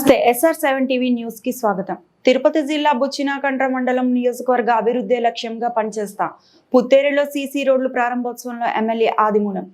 నమస్తే SR seven TV న్యూస్కి స్వాగతం. తిరుపతి జిల్లా బుచ్చినాకండ్ర మండలం నియోజకవర్గ అభివృద్ధి లక్ష్యంగా పనిచేస్తా పుత్తేరులో సీసీ రోడ్లు ప్రారంభోత్సవంలో ఎమ్మెల్యే ఆదిమూలం.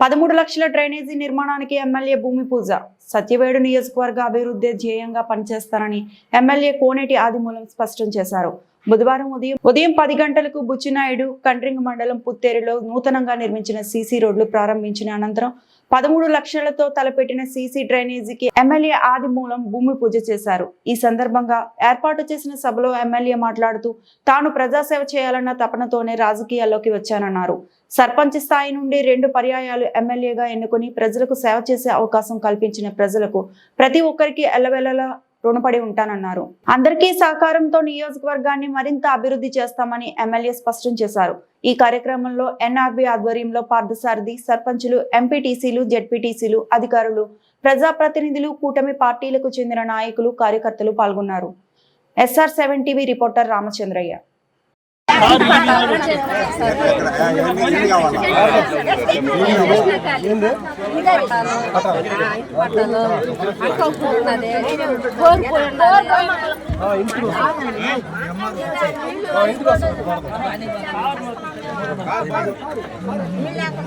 పదమూడు లక్షల డ్రైనేజీ నిర్మాణానికి ఎమ్మెల్యే భూమి పూజ. సత్యవేడు నియోజకవర్గ అభివృద్ధి ధ్యేయంగా పనిచేస్తారని ఎమ్మెల్యే కోనేటి ఆదిమూలం స్పష్టం చేశారు. బుధవారం ఉదయం ఉదయం పది గంటలకు బుచ్చినాయుడు కండ్రింగ్ మండలం పుత్తేరులో నూతనంగా నిర్మించిన సీసీ రోడ్లు ప్రారంభించిన అనంతరం పదమూడు లక్షలతో తలపెట్టిన సీసీ డ్రైనేజీకి ఎమ్మెల్యే ఆదిమూలం భూమి పూజ చేశారు. ఈ సందర్భంగా ఏర్పాటు చేసిన సభలో ఎమ్మెల్యే మాట్లాడుతూ తాను ప్రజాసేవ చేయాలన్న తపనతోనే రాజకీయాల్లోకి వచ్చానన్నారు. సర్పంచ్ స్థాయి నుండి రెండు పర్యాయాలు ఎమ్మెల్యేగా ఎన్నుకొని ప్రజలకు సేవ చేసే అవకాశం కల్పించిన ప్రజలకు ప్రతి ఒక్కరికి ఎల్లవెల్లలా రుణపడి ఉంటానన్నారు. అందరికీ సహకారంతో నియోజకవర్గాన్ని మరింత అభివృద్ధి చేస్తామని ఎమ్మెల్యే స్పష్టం చేశారు. ఈ కార్యక్రమంలో ఎన్ఆర్బి ఆధ్వర్యంలో పార్థసారథి సర్పంచులు ఎంపీటీసీలు జెడ్పీటీసీలు అధికారులు ప్రజాప్రతినిధులు కూటమి పార్టీలకు చెందిన నాయకులు కార్యకర్తలు పాల్గొన్నారు. SR seven TV reporter Ramachandraiah.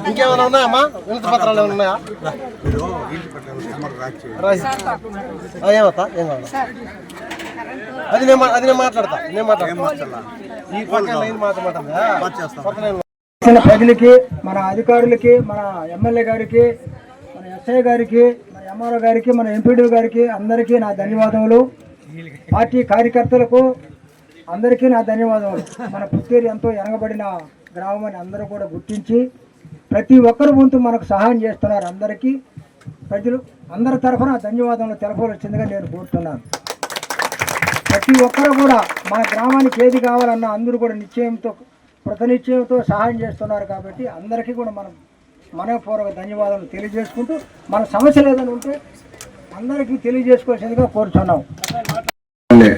ఇంకేమైనా ఉన్నాయమ్మా వినతి పత్రాలు ఏమైనా ఉన్నాయా? మీరు ఇంటి ఏమత్తా ఏం కావాలి? అది నేను అది నేను మాట్లాడతా. నేను మాట్లాడతా. ప్రజలకి మన అధికారులకి మన ఎమ్మెల్యే గారికి మన ఎస్ఐ గారికి మన ఎంఆర్ఓ గారికి మన ఎంపీడీ గారికి అందరికీ నా ధన్యవాదములు. పార్టీ కార్యకర్తలకు అందరికీ నా ధన్యవాదములు. మన పుత్తూరు ఎంతో ఎనగబడిన గ్రామం అని అందరూ కూడా గుర్తించి ప్రతి ఒక్కరి వంతు మనకు సహాయం చేస్తున్నారు అందరికీ. ప్రజలు అందరి తరఫున ధన్యవాదములు తెలపవలసిందిగా నేను కోరుతున్నాను. ప్రతి ఒక్కరు కూడా మన గ్రామానికి ఏది కావాలన్నా అందరూ కూడా నిశ్చయంతో కృతనిశ్చయంతో సహాయం చేస్తున్నారు కాబట్టి అందరికీ కూడా మనం మనపూర్వక ధన్యవాదాలు తెలియజేసుకుంటూ మన సమస్యలు ఏదైనా ఉంటే అందరికీ తెలియజేసుకోవాల్సిందిగా కోరుచున్నాం. ఎమ్మెల్యే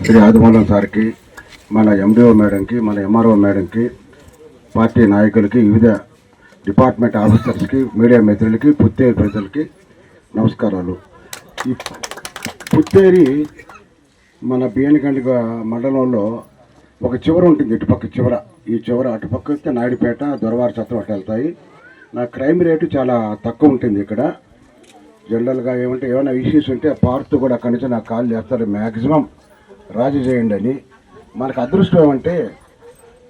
శ్రీ ఆదిమూలం సార్కి మన ఎండిఓ మేడంకి మన ఎంఆర్ఓ మేడంకి పార్టీ నాయకులకి వివిధ డిపార్ట్మెంట్ ఆఫీసర్స్కి మీడియా మిత్రులకి పుత్తేరి ప్రజలకి నమస్కారాలు. ఈ పుత్తేరి మన బియ్యనిగండి మండలంలో ఒక చివర ఉంటుంది ఇటుపక్క చివర. ఈ చివర అటుపక్క వస్తే నాయుడుపేట దొరవారి చత్రం అటు వెళ్తాయి. నా క్రైమ్ రేటు చాలా తక్కువ ఉంటుంది ఇక్కడ. జనరల్గా ఏమంటే ఏమైనా ఇష్యూస్ ఉంటే పార్త్ కూడా అక్కడి నుంచి నాకు కాల్ చేస్తారు. మ్యాక్సిమం రాజీ చేయండి అని. మనకు అదృష్టం ఏమంటే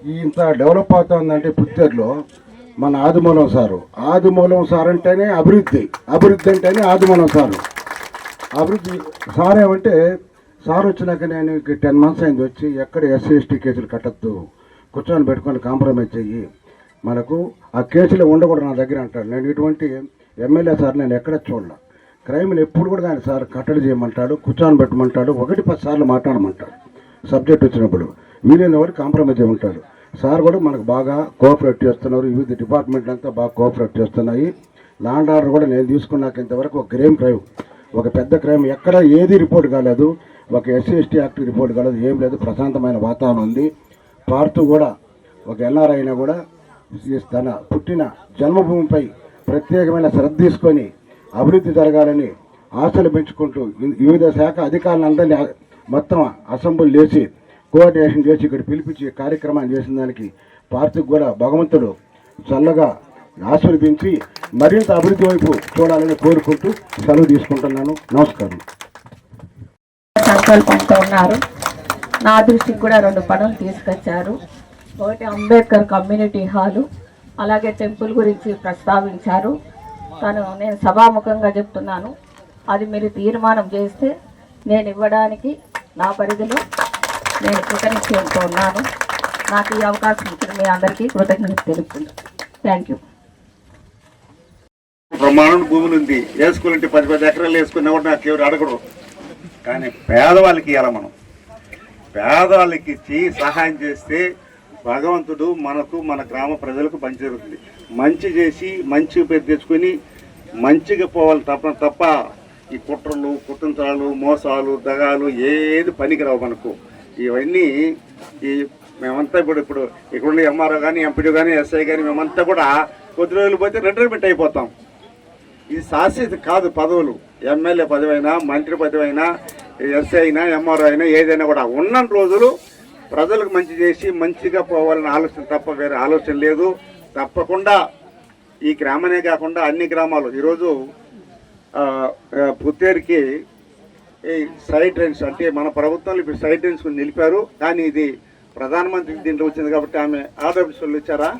ఇంత డెవలప్ అవుతుందంటే పుత్తూరులో మన ఆదిమూలం సారు. ఆదిమూలం సార్ అంటేనే అభివృద్ధి. అభివృద్ధి అంటేనే ఆదిమూలం సారు. అభివృద్ధి సార్ ఏమంటే సార్ వచ్చినాక నేను టెన్ మంత్స్ అయింది వచ్చి ఎక్కడ ఎస్సీ ఎస్టీ కేసులు కట్టద్దు. కూర్చొని పెట్టుకొని కాంప్రమైజ్ చెయ్యి. మనకు ఆ కేసులు ఉండకూడదు నా దగ్గర అంటాడు. నేను ఇటువంటి ఎమ్మెల్యే సార్ నేను ఎక్కడ చూడలే. క్రైమ్లు ఎప్పుడు కూడా కానీ సార్ కట్టడి చేయమంటాడు కూర్చొని పెట్టమంటాడు ఒకటి పది సార్లు మాట్లాడమంటాడు. సబ్జెక్ట్ వచ్చినప్పుడు వీలైన వారు కాంప్రమైజ్ అయి ఉంటాడు సార్ కూడా మనకు బాగా కోఆపరేట్ చేస్తున్నారు. వివిధ డిపార్ట్మెంట్లు అంతా బాగా కోఆపరేట్ చేస్తున్నాయి. లాండ్ ఆర్డర్ కూడా నేను తీసుకున్నాక ఇంతవరకు ఒక క్రైమ్ క్రైమ్ ఒక పెద్ద క్రైమ్ ఎక్కడ ఏది రిపోర్ట్ కాలేదు. ఒక ఎస్సీ ఎస్టీ యాక్ట్ రిపోర్ట్ కాలేదు. ఏం లేదు ప్రశాంతమైన వాతావరణం ఉంది. పార్తు కూడా ఒక ఎన్ఆర్ఐ అయినా కూడా తన పుట్టిన జన్మభూమిపై ప్రత్యేకమైన శ్రద్ధ తీసుకొని అభివృద్ధి జరగాలని ఆశలు పెంచుకుంటూ వివిధ శాఖ అధికారులందరినీ మొత్తం అసెంబ్లీ చేసి కోఆర్డినేషన్ చేసి ఇక్కడ పిలిపించి కార్యక్రమాన్ని చేసిన దానికి పార్టీకి కూడా భగవంతుడు చల్లగా ఆశీర్వదించి మరింత అభివృద్ధి వైపు చూడాలని కోరుకుంటూ సెలవు తీసుకుంటున్నాను. నమస్కారం. సంకల్పంతో ఉన్నారు. నా దృష్టికి కూడా రెండు పనులు తీసుకొచ్చారు. ఒకటి అంబేద్కర్ కమ్యూనిటీ హాలు అలాగే టెంపుల్ గురించి ప్రస్తావించారు. తను నేను సభాముఖంగా చెప్తున్నాను. అది మీరు తీర్మానం చేస్తే నేను ఇవ్వడానికి నా పరిధిలో నేను కృతనిశ్చయంతో ఉన్నాను. నాకు ఈ అవకాశం ఇచ్చిన మీ అందరికీ కృతజ్ఞత తెలుపుతున్నాను థ్యాంక్ యూ బ్రహ్మాండ ఉంది. వేసుకోవాలంటే పది పది ఎకరాలు వేసుకున్నా కూడా నాకు ఎవరు అడగడు కానీ పేదవాళ్ళకి ఇవ్వాలి మనం. పేదవాళ్ళకి ఇచ్చి సహాయం చేస్తే భగవంతుడు మనకు మన గ్రామ ప్రజలకు మంచి జరుగుతుంది. మంచి చేసి మంచి పేరు తెచ్చుకొని మంచిగా పోవాలి తప్ప తప్ప ఈ కుట్రలు కుతంత్రాలు మోసాలు దగాలు ఏది పనికిరావు మనకు. ఇవన్నీ ఈ మేమంతా ఇప్పుడు ఇప్పుడు ఇక్కడ ఎంఆర్ఓ కానీ ఎంపీడీ కానీ ఎస్ఐ కానీ మేమంతా కూడా కొద్ది రోజులు పోతే రిటైర్మెంట్ అయిపోతాం. ఇది శాశ్వత కాదు పదవులు. ఎమ్మెల్యే పదవైనా మంత్రి పదవైనా ఎస్ఐ అయినా ఎంఆర్ఓ అయినా ఏదైనా కూడా ఉన్న రోజులు ప్రజలకు మంచి చేసి మంచిగా పోవాలని ఆలోచన తప్ప వేరే ఆలోచన లేదు. తప్పకుండా ఈ గ్రామనే కాకుండా అన్ని గ్రామాలు ఈరోజు పుత్తేరుకి ఈ సైడ్ ట్రైన్స్ అంటే మన ప్రభుత్వంలో ఇప్పుడు సైడ్ ట్రైన్స్ నిలిపారు. కానీ ఇది ప్రధానమంత్రి దీంట్లో వచ్చింది కాబట్టి ఆమె ఆర్డర్ ఇచ్చారా